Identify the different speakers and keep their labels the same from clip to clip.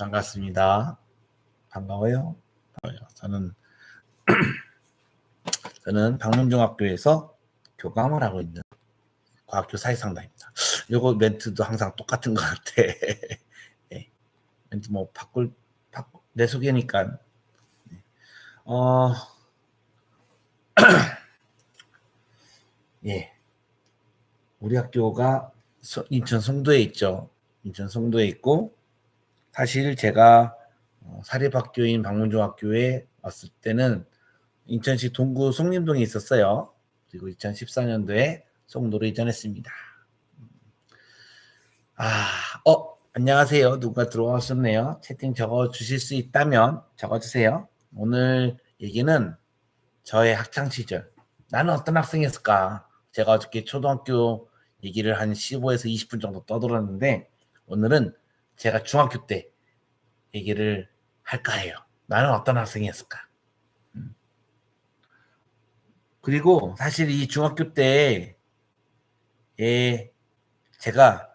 Speaker 1: 반갑습니다. 반가워요. 저는 저는 방문중학교에서 교감을 하고 있는 과학교 사회상담입니다. 요거 멘트도 항상 똑같은 것 같아. 네. 멘트 뭐 바꿀 바꿀 내 소개니까. 네. 어 예. 우리 학교가 서- 인천 송도에 있죠. 인천 송도에 있고 사실 제가 어, 사립학교인 방문중학교에 왔을 때는 인천시 동구 송림동에 있었어요. 그리고 2014년도에 송도로 이전했습니다. 아, 어, 안녕하세요. 누가 들어오셨네요. 채팅 적어 주실 수 있다면 적어 주세요. 오늘 얘기는 저의 학창 시절. 나는 어떤 학생이었을까? 제가 어저께 초등학교 얘기를 한 15에서 20분 정도 떠들었는데 오늘은 제가 중학교 때 얘기를 할까 해요. 나는 어떤 학생이었을까? 음. 그리고 사실 이 중학교 때에 제가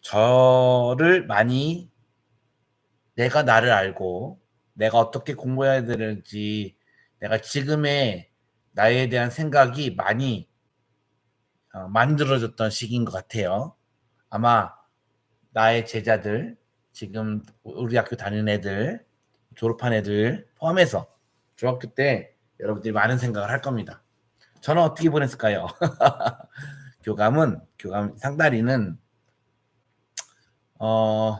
Speaker 1: 저를 많이 내가 나를 알고 내가 어떻게 공부해야 되는지 내가 지금의 나에 대한 생각이 많이 어, 만들어졌던 시기인 것 같아요. 아마 나의 제자들, 지금 우리 학교 다니는 애들, 졸업한 애들 포함해서 중학교 때 여러분들이 많은 생각을 할 겁니다. 저는 어떻게 보냈을까요? 교감은 교감 상다리는 어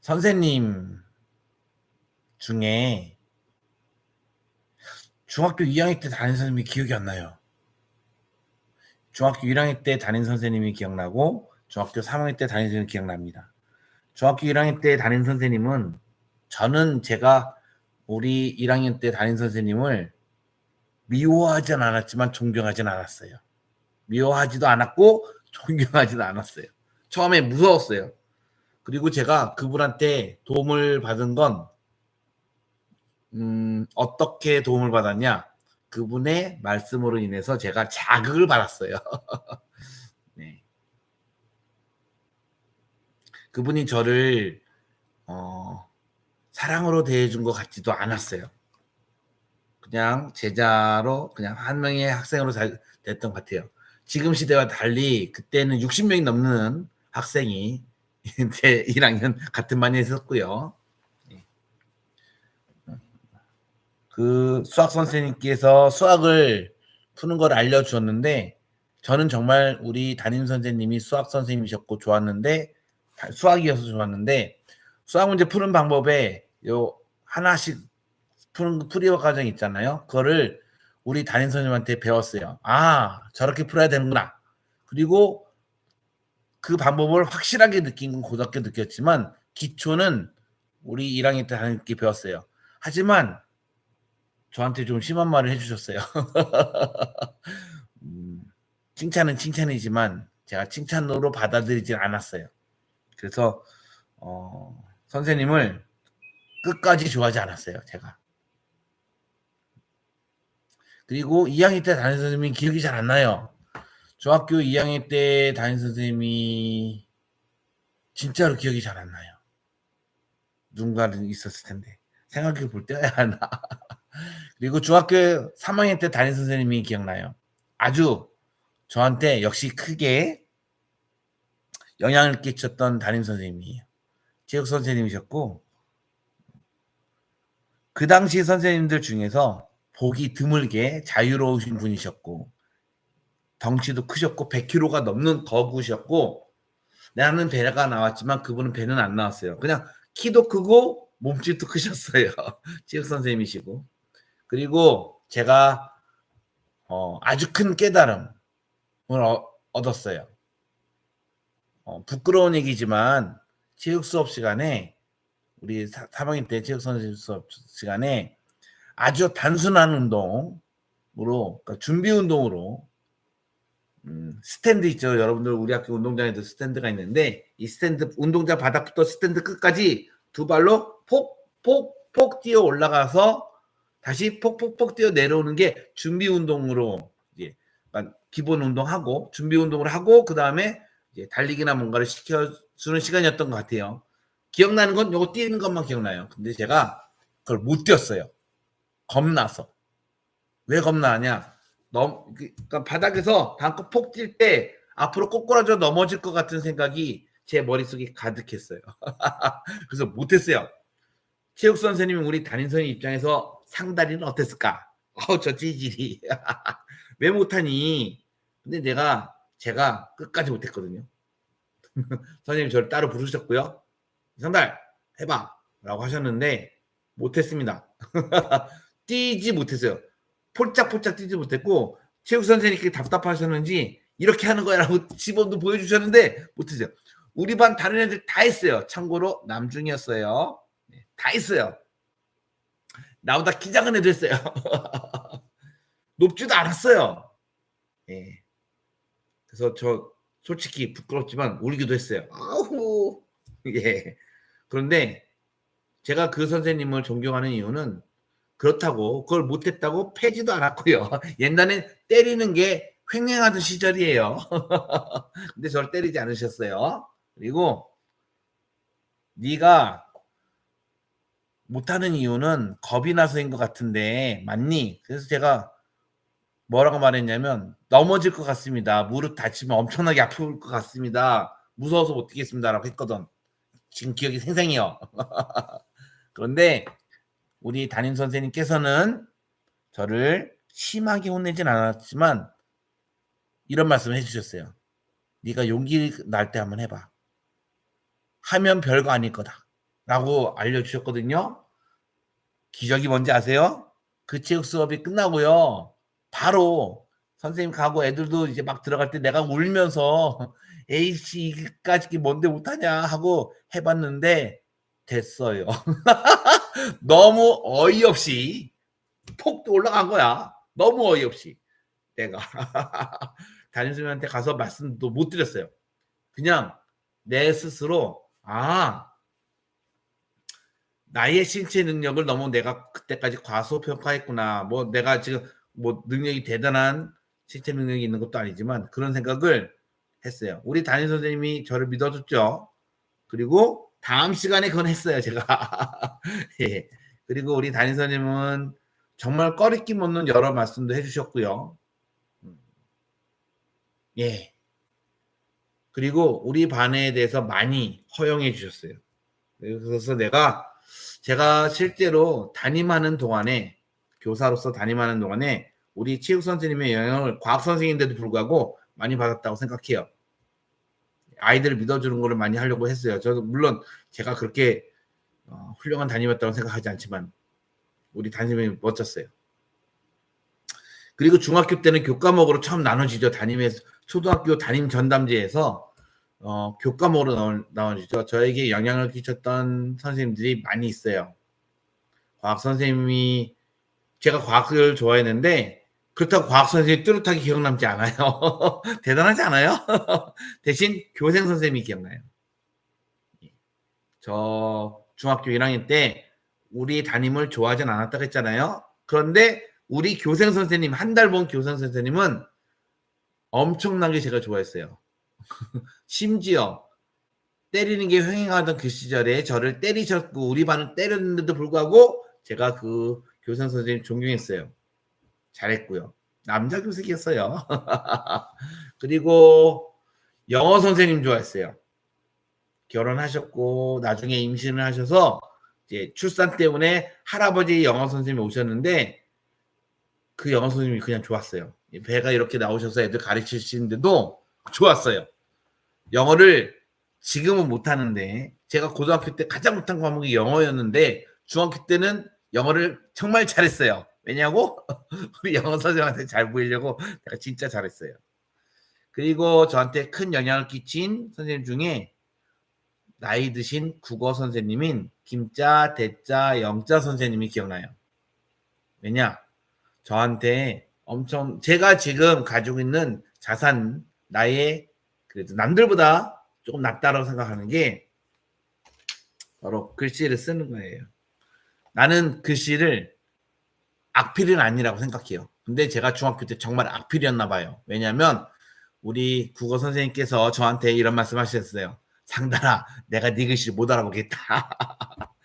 Speaker 1: 선생님 중에 중학교 2학년 때 다닌 선생님이 기억이 안 나요. 중학교 1학년 때 담임 선생님이 기억나고 중학교 3학년 때 담임 선생님이 기억납니다. 중학교 1학년 때 담임 선생님은 저는 제가 우리 1학년 때 담임 선생님을 미워하진 않았지만 존경하진 않았어요. 미워하지도 않았고 존경하지도 않았어요. 처음에 무서웠어요. 그리고 제가 그분한테 도움을 받은 건 음, 어떻게 도움을 받았냐? 그분의 말씀으로 인해서 제가 자극을 받았어요. 네. 그분이 저를 어, 사랑으로 대해준 것 같지도 않았어요. 그냥 제자로 그냥 한 명의 학생으로 잘 됐던 것 같아요. 지금 시대와 달리 그때는 60명이 넘는 학생이 제 1학년 같은 반에 있었고요. 그 수학 선생님께서 수학을 푸는 걸 알려주었는데 저는 정말 우리 담임 선생님이 수학 선생님이셨고 좋았는데 수학이어서 좋았는데 수학 문제 푸는 방법에 요 하나씩 푸는 풀이 과정 있잖아요. 그거를 우리 담임 선생님한테 배웠어요. 아 저렇게 풀어야 되는구나. 그리고 그 방법을 확실하게 느낀 건 고등학교 느꼈지만 기초는 우리 1학년 때 담임께 배웠어요. 하지만 저한테 좀 심한 말을 해주셨어요. 음, 칭찬은 칭찬이지만 제가 칭찬으로 받아들이진 않았어요. 그래서 어, 선생님을 끝까지 좋아하지 않았어요. 제가. 그리고 2학년 때 담임 선생님이 기억이 잘 안 나요. 중학교 2학년 때 담임 선생님이 진짜로 기억이 잘 안 나요. 누군가는 있었을 텐데 생각해 볼 때야 하나. 그리고 중학교 3학년 때 담임 선생님이 기억나요. 아주 저한테 역시 크게 영향을 끼쳤던 담임 선생님이에요. 체육 선생님이셨고 그 당시 선생님들 중에서 보기 드물게 자유로우신 분이셨고 덩치도 크셨고 100kg가 넘는 거구셨고 나는 배가 나왔지만 그분은 배는 안 나왔어요. 그냥 키도 크고 몸집도 크셨어요. 체육 선생님이시고 그리고 제가 어, 아주 큰 깨달음을 어, 얻었어요. 어, 부끄러운 얘기지만 체육 수업 시간에 우리 3학년 때 체육 선생님 수업 시간에 아주 단순한 운동으로 그러니까 준비 운동으로 음, 스탠드 있죠. 여러분들 우리 학교 운동장에도 스탠드가 있는데 이 스탠드 운동장 바닥부터 스탠드 끝까지 두 발로 폭폭폭 뛰어 올라가서 다시 폭폭폭 뛰어 내려오는 게 준비 운동으로 이제 기본 운동하고 준비 운동을 하고 그 다음에 달리기나 뭔가를 시켜주는 시간이었던 것 같아요. 기억나는 건 요거 뛰는 것만 기억나요. 근데 제가 그걸 못 뛰었어요. 겁나서. 왜 겁나냐? 넘, 그러니까 바닥에서 방금 폭뛸 때 앞으로 꼬꾸라져 넘어질 것 같은 생각이 제 머릿속에 가득했어요. 그래서 못했어요. 체육 선생님이 우리 담임 선생님 입장에서 상다리는 어땠을까? 어우, 저 찌질이. 왜 못하니? 근데 내가, 제가 끝까지 못했거든요. 선생님이 저를 따로 부르셨고요. 상달, 해봐. 라고 하셨는데, 못했습니다. 뛰지 못했어요. 폴짝폴짝 뛰지 못했고, 체육 선생님께 답답하셨는지, 이렇게 하는 거야라고 지범도 보여주셨는데, 못했어요. 우리 반 다른 애들 다 했어요. 참고로 남중이었어요. 네, 다 했어요. 나보다 키 작은 애도 했어요. 높지도 않았어요. 예. 그래서 저 솔직히 부끄럽지만 울기도 했어요. 아우. 예. 그런데 제가 그 선생님을 존경하는 이유는 그렇다고 그걸 못했다고 패지도 않았고요. 옛날에 때리는 게 횡행하던 시절이에요. 근데 저를 때리지 않으셨어요. 그리고 네가 못하는 이유는 겁이 나서인 것 같은데 맞니? 그래서 제가 뭐라고 말했냐면 넘어질 것 같습니다. 무릎 다치면 엄청나게 아플 것 같습니다. 무서워서 못 뛰겠습니다라고 했거든. 지금 기억이 생생해요. 그런데 우리 담임 선생님께서는 저를 심하게 혼내진 않았지만 이런 말씀을 해주셨어요. 네가 용기 날 때 한번 해봐. 하면 별거 아닐 거다. 라고 알려주셨거든요. 기적이 뭔지 아세요? 그 체육 수업이 끝나고요. 바로 선생님 가고 애들도 이제 막 들어갈 때 내가 울면서 A씨 이까지 뭔데 못하냐 하고 해봤는데 됐어요. 너무 어이없이 폭도 올라간 거야. 너무 어이없이 내가 담임선생님한테 가서 말씀도 못 드렸어요. 그냥 내 스스로 아 나의 신체 능력을 너무 내가 그때까지 과소평가했구나. 뭐 내가 지금 뭐 능력이 대단한 신체 능력이 있는 것도 아니지만 그런 생각을 했어요. 우리 담임 선생님이 저를 믿어줬죠. 그리고 다음 시간에 그건 했어요, 제가. 예. 그리고 우리 담임 선생님은 정말 꺼리낌 없는 여러 말씀도 해주셨고요. 예. 그리고 우리 반에 대해서 많이 허용해 주셨어요. 그래서 내가 제가 실제로 담임하는 동안에 교사로서 담임하는 동안에 우리 체육 선생님의 영향을 과학 선생인데도 불구하고 많이 받았다고 생각해요. 아이들을 믿어주는 거를 많이 하려고 했어요. 저도 물론 제가 그렇게 어, 훌륭한 담임이었다고 생각하지 않지만 우리 담임이 멋졌어요. 그리고 중학교 때는 교과목으로 처음 나눠지죠. 담임에서 초등학교 담임 전담제에서 어, 교과목으로 나오, 나눠지죠. 저에게 영향을 끼쳤던 선생님들이 많이 있어요. 과학 선생님이 제가 과학을 좋아했는데 그렇다고 과학 선생님이 뚜렷하게 기억 남지 않아요. 대단하지 않아요? 대신 교생 선생님이 기억나요. 저 중학교 1학년 때 우리 담임을 좋아하진 않았다고 했잖아요. 그런데 우리 교생 선생님 한 달 본 교생 선생님은 엄청나게 제가 좋아했어요. 심지어 때리는 게 횡행하던 그 시절에 저를 때리셨고 우리 반을 때렸는데도 불구하고 제가 그 교생 선생님 존경했어요. 잘했고요. 남자 교색이었어요. 그리고 영어 선생님 좋아했어요. 결혼하셨고 나중에 임신을 하셔서 이제 출산 때문에 할아버지 영어 선생님이 오셨는데 그 영어 선생님이 그냥 좋았어요. 배가 이렇게 나오셔서 애들 가르치시는데도 좋았어요. 영어를 지금은 못하는데 제가 고등학교 때 가장 못한 과목이 영어였는데 중학교 때는 영어를 정말 잘했어요. 왜냐고? 우리 영어 선생님한테 잘 보이려고 내가 진짜 잘했어요. 그리고 저한테 큰 영향을 끼친 선생님 중에 나이 드신 국어 선생님인 김자, 대자, 영자 선생님이 기억나요. 왜냐? 저한테 엄청 제가 지금 가지고 있는 자산 나의 그래도 남들보다 조금 낫다라고 생각하는 게 바로 글씨를 쓰는 거예요. 나는 글씨를 악필은 아니라고 생각해요. 근데 제가 중학교 때 정말 악필이었나 봐요. 왜냐하면 우리 국어 선생님께서 저한테 이런 말씀 하셨어요. 상달아, 내가 네 글씨를 못 알아보겠다.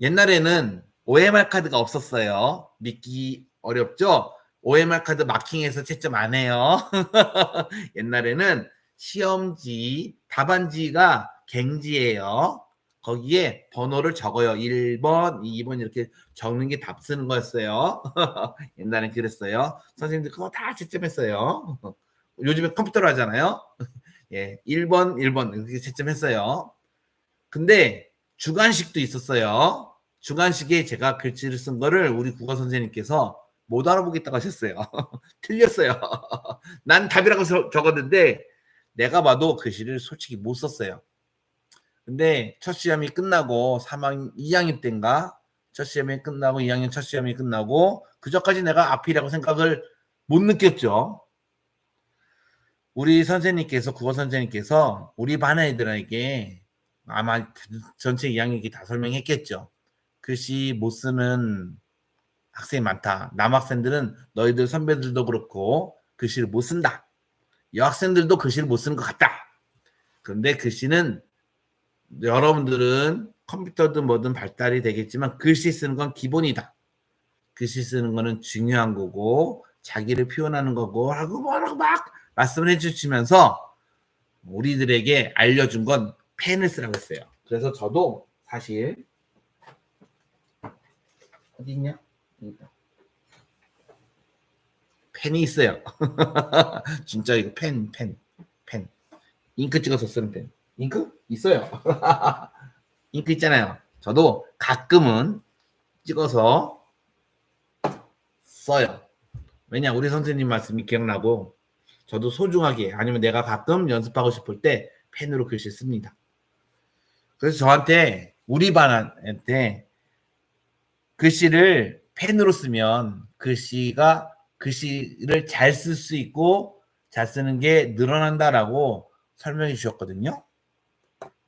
Speaker 1: 옛날에는 OMR 카드가 없었어요. 믿기 어렵죠? OMR 카드 마킹해서 채점 안 해요. 옛날에는 시험지, 답안지가 갱지예요. 거기에 번호를 적어요. 1번, 2번 이렇게 적는 게 답 쓰는 거였어요. 옛날엔 그랬어요. 선생님들 그거 다 채점했어요. 요즘에 컴퓨터로 하잖아요. 예, 1번, 1번 이렇게 채점했어요. 근데 주관식도 있었어요. 주관식에 제가 글씨를 쓴 거를 우리 국어 선생님께서 못 알아보겠다고 하셨어요. 틀렸어요. 난 답이라고 서- 적었는데 내가 봐도 글씨를 솔직히 못 썼어요. 근데 첫 시험이 끝나고 3학 2학년 때인가 첫 시험이 끝나고 2학년 첫 시험이 끝나고 그저까지 내가 앞이라고 생각을 못 느꼈죠. 우리 선생님께서 국어 선생님께서 우리 반 애들에게 아마 전체 2학년이 다 설명했겠죠. 글씨 못 쓰는 학생이 많다. 남학생들은 너희들 선배들도 그렇고 글씨를 못 쓴다. 여학생들도 글씨를 못 쓰는 것 같다. 그런데 글씨는 여러분들은 컴퓨터든 뭐든 발달이 되겠지만 글씨 쓰는 건 기본이다. 글씨 쓰는 거는 중요한 거고 자기를 표현하는 거고 하고 뭐라고 막 말씀을 해주시면서 우리들에게 알려준 건 펜을 쓰라고 했어요. 그래서 저도 사실 어디 있냐? 펜이 있어요. 진짜 이거 펜, 펜, 펜. 잉크 찍어서 쓰는 펜. 잉크? 있어요. 잉크 있잖아요. 저도 가끔은 찍어서 써요. 왜냐, 우리 선생님 말씀이 기억나고, 저도 소중하게, 아니면 내가 가끔 연습하고 싶을 때 펜으로 글씨 씁니다. 그래서 저한테, 우리 반한테 글씨를 펜으로 쓰면 글씨가 글씨를 잘 쓸 수 있고 잘 쓰는 게 늘어난다라고 설명해 주셨거든요.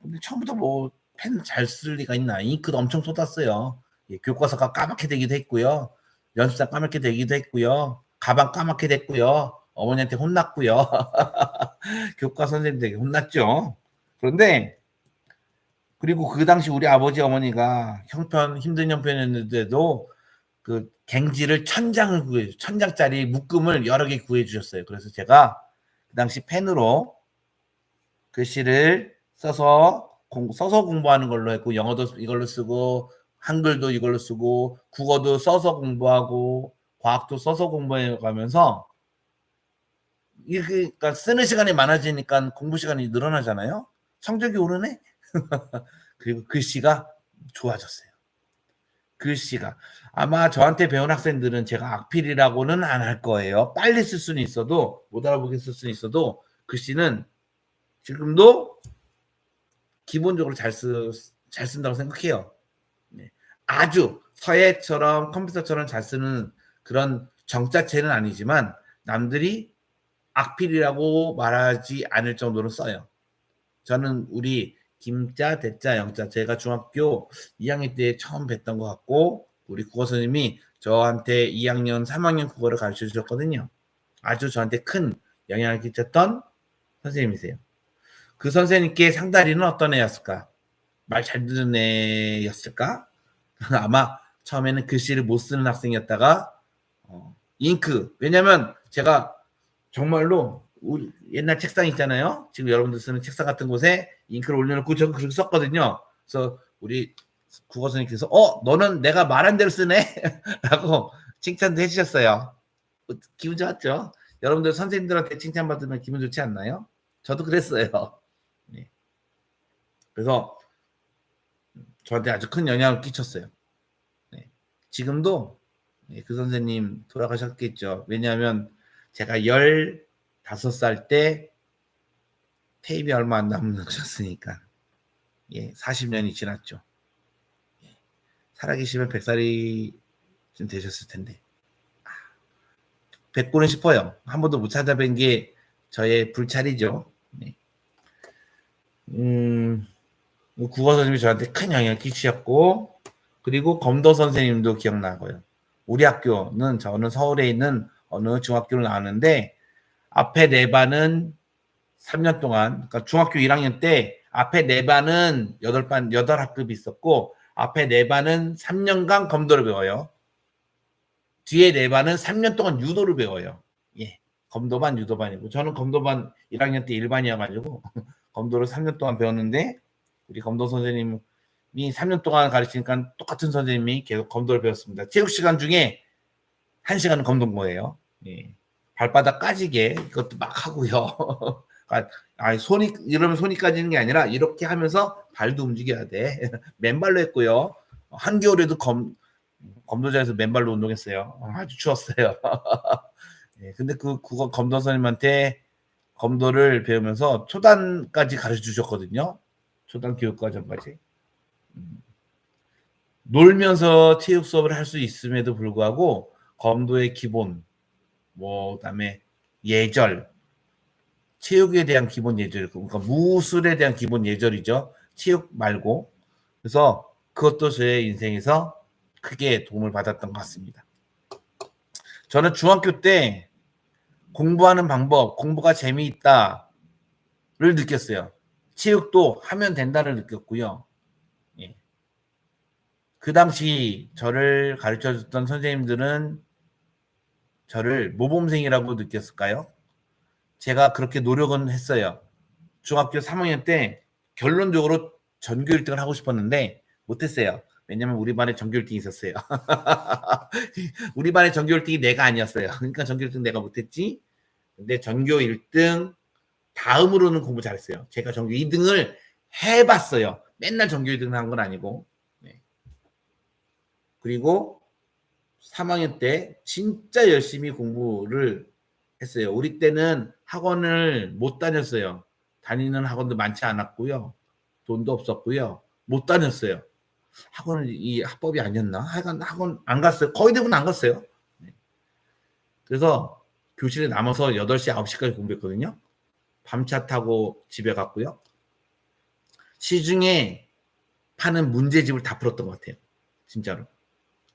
Speaker 1: 근데 처음부터 뭐 펜 잘 쓸 리가 있나? 잉크도 엄청 쏟았어요. 예, 교과서가 까맣게 되기도 했고요. 연습장 까맣게 되기도 했고요. 가방 까맣게 됐고요. 어머니한테 혼났고요. 교과 선생님들에게 혼났죠. 그런데 그리고 그 당시 우리 아버지 어머니가 형편 힘든 형편이었는데도 그 갱지를 천 장을 구해 천 장짜리 묶음을 여러 개 구해 주셨어요. 그래서 제가 그 당시 펜으로 글씨를 써서 공, 써서 공부하는 걸로 했고 영어도 이걸로 쓰고 한글도 이걸로 쓰고 국어도 써서 공부하고 과학도 써서 공부해 가면서 이렇게 그러니까 쓰는 시간이 많아지니까 공부 시간이 늘어나잖아요. 성적이 오르네. 그리고 글씨가 좋아졌어요. 글씨가 아마 저한테 배운 학생들은 제가 악필이라고는 안 할 거예요. 빨리 쓸 수는 있어도 못 알아보게 쓸 수는 있어도 글씨는 지금도 기본적으로 잘, 쓰, 잘 쓴다고 생각해요. 네. 아주 서예처럼 컴퓨터처럼 잘 쓰는 그런 정자체는 아니지만 남들이 악필이라고 말하지 않을 정도로 써요. 저는 우리 김자, 대자, 영자 제가 중학교 2학년 때 처음 뵀던 것 같고 우리 국어 선생님이 저한테 2학년, 3학년 국어를 가르쳐 주셨거든요. 아주 저한테 큰 영향을 끼쳤던 선생님이세요. 그 선생님께 상다리는 어떤 애였을까? 말 잘 듣는 애였을까? 아마 처음에는 글씨를 못 쓰는 학생이었다가 어, 잉크 왜냐면 제가 정말로 우리 옛날 책상 있잖아요. 지금 여러분들 쓰는 책상 같은 곳에 잉크를 올려놓고 저는 그렇게 썼거든요. 그래서 우리 국어 선생님께서 어 너는 내가 말한 대로 쓰네라고 칭찬도 해주셨어요. 기분 좋았죠. 여러분들 선생님들한테 칭찬 받으면 기분 좋지 않나요? 저도 그랬어요. 네. 그래서 저한테 아주 큰 영향을 끼쳤어요. 네. 지금도 네, 그 선생님 돌아가셨겠죠. 왜냐하면 제가 15살 때 테이프 얼마 안 남으셨으니까 예, 40년이 지났죠. 예, 살아계시면 100살이 좀 되셨을 텐데 아, 뵙고는 싶어요. 한 번도 못 찾아뵌 게 저의 불찰이죠. 네. 음, 국어 선생님이 저한테 큰 영향을 끼치셨고 그리고 검도 선생님도 기억나고요. 우리 학교는 저는 서울에 있는 어느 중학교를 나왔는데 앞에 네 반은 3년 동안 그러니까 중학교 1학년 때 앞에 네 반은 여덟 반 여덟 학급이 있었고 앞에 네 반은 3년간 검도를 배워요. 뒤에 네 반은 3년 동안 유도를 배워요. 예. 검도반 유도반이고 저는 검도반 1학년 때 1반이어 가지고 검도를 3년 동안 배웠는데 우리 검도 선생님이 3년 동안 가르치니까 똑같은 선생님이 계속 검도를 배웠습니다. 체육 시간 중에 1시간은 검도 거예요. 예. 발바닥 까지게 이것도 막 하고요. 아, 손이 이러면 손이 까지는 게 아니라 이렇게 하면서 발도 움직여야 돼. 맨발로 했고요. 한겨울에도 검 검도장에서 맨발로 운동했어요. 아주 추웠어요. 예, 근데 그 그거 검도 선생님한테 검도를 배우면서 초단까지 가르쳐 주셨거든요. 초단 교육과정까지. 음. 놀면서 체육 수업을 할 수 있음에도 불구하고 검도의 기본, 뭐 그다음에 예절, 체육에 대한 기본 예절, 그러니까 무술에 대한 기본 예절이죠. 체육 말고. 그래서 그것도 저의 인생에서 크게 도움을 받았던 것 같습니다. 저는 중학교 때 공부하는 방법, 공부가 재미있다를 느꼈어요. 체육도 하면 된다를 느꼈고요. 예. 그 당시 저를 가르쳐 줬던 선생님들은 저를 모범생이라고 느꼈을까요? 제가 그렇게 노력은 했어요. 중학교 3학년 때 결론적으로 전교 1등을 하고 싶었는데 못했어요. 왜냐면 우리 반에 전교 1등이 있었어요. 우리 반에 전교 1등이 내가 아니었어요. 그러니까 전교 1등 내가 못했지. 근데 전교 1등 다음으로는 공부 잘했어요. 제가 전교 2등을 해봤어요. 맨날 전교 1등 한 건 아니고. 네. 그리고 3학년 때 진짜 열심히 공부를 했어요. 우리 때는 학원을 못 다녔어요. 다니는 학원도 많지 않았고요. 돈도 없었고요. 못 다녔어요. 학원을 이 합법이 아니었나? 하여간 학원 안 갔어요. 거의 대부분 안 갔어요. 네. 그래서 교실에 남아서 8시, 9시까지 공부했거든요. 밤차 타고 집에 갔고요. 시중에 파는 문제집을 다 풀었던 것 같아요. 진짜로.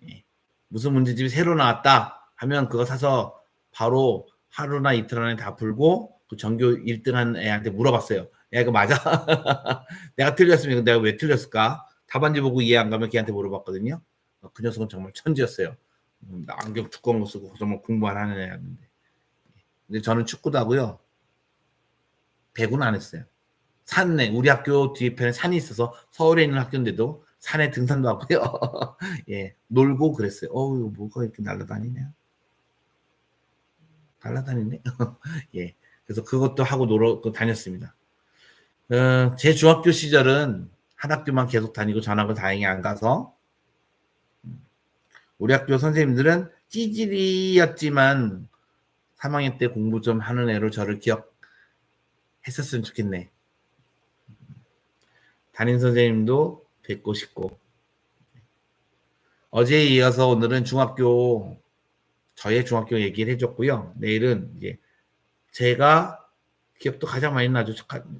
Speaker 1: 예. 무슨 문제집이 새로 나왔다 하면 그거 사서 바로 하루나 이틀 안에 다 풀고 그 전교 1등한 애한테 물어봤어요. 야 이거 맞아? 내가 틀렸으면 내가 왜 틀렸을까? 답안지 보고 이해 안 가면 걔한테 물어봤거든요. 어, 그 녀석은 정말 천지였어요. 음, 안경 두꺼운 거 쓰고 정말 공부 안 하는 애였는데. 근데 저는 축구도 하고요. 배구는 안 했어요. 산에 우리 학교 뒤편에 산이 있어서 서울에 있는 학교인데도 산에 등산도 하고요. 예, 놀고 그랬어요. 어우, 뭐가 이렇게 날아다니냐? 날아다니네. 예. 그래서 그것도 하고 놀아 다녔습니다. 어, 제 중학교 시절은 한 학교만 계속 다니고 전학을 다행히 안 가서 음, 우리 학교 선생님들은 찌질이였지만 3학년 때 공부 좀 하는 애로 저를 기억 했었으면 좋겠네. 담임 선생님도 뵙고 싶고 어제에 이어서 오늘은 중학교 저의 중학교 얘기를 해줬고요. 내일은 이제 제가 기억도 가장 많이 나죠.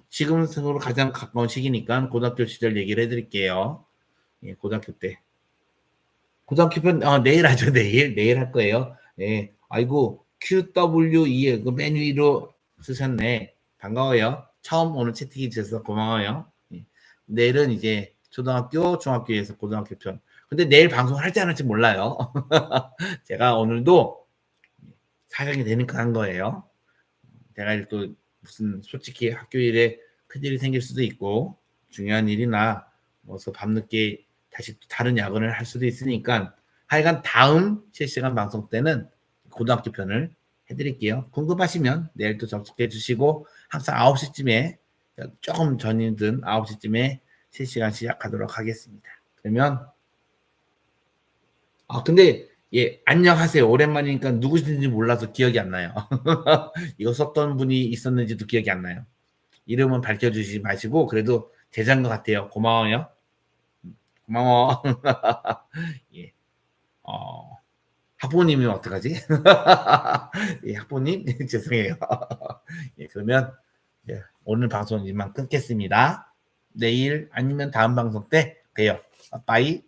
Speaker 1: 지금 생으로 가장 가까운 시기니까 고등학교 시절 얘기를 해드릴게요. 예, 고등학교 때. 고등학교 편, 아, 내일 하죠, 내일. 내일 할 거예요. 예. 아이고, QWE, 그맨 위로 쓰셨네. 반가워요. 처음 오늘 채팅해 주셔서 고마워요. 예. 내일은 이제 초등학교, 중학교에서 고등학교 편. 근데 내일 방송을 할지 안 할지 몰라요. 제가 오늘도 사장이 되니까 한 거예요. 제가 또 무슨 솔직히 학교 일에 큰일이 생길 수도 있고 중요한 일이나 뭐서 밤늦게 다시 또 다른 야근을 할 수도 있으니까 하여간 다음 실시간 방송 때는 고등학교 편을 해드릴게요. 궁금하시면 내일 또 접속해 주시고 항상 9시쯤에 조금 전이든 9시쯤에 실시간 시작하도록 하겠습니다. 그러면 아 근데 예 안녕하세요 오랜만이니까 누구신지 몰라서 기억이 안 나요. 이거 썼던 분이 있었는지도 기억이 안 나요. 이름은 밝혀주지 마시고 그래도 제자인 것 같아요. 고마워요. 고마워. 예. 어, 학부님이 어떡하지? 예, 학부님 죄송해요. 예, 그러면 예, 오늘 방송 이만 끊겠습니다. 내일 아니면 다음 방송 때 봬요. 빠이.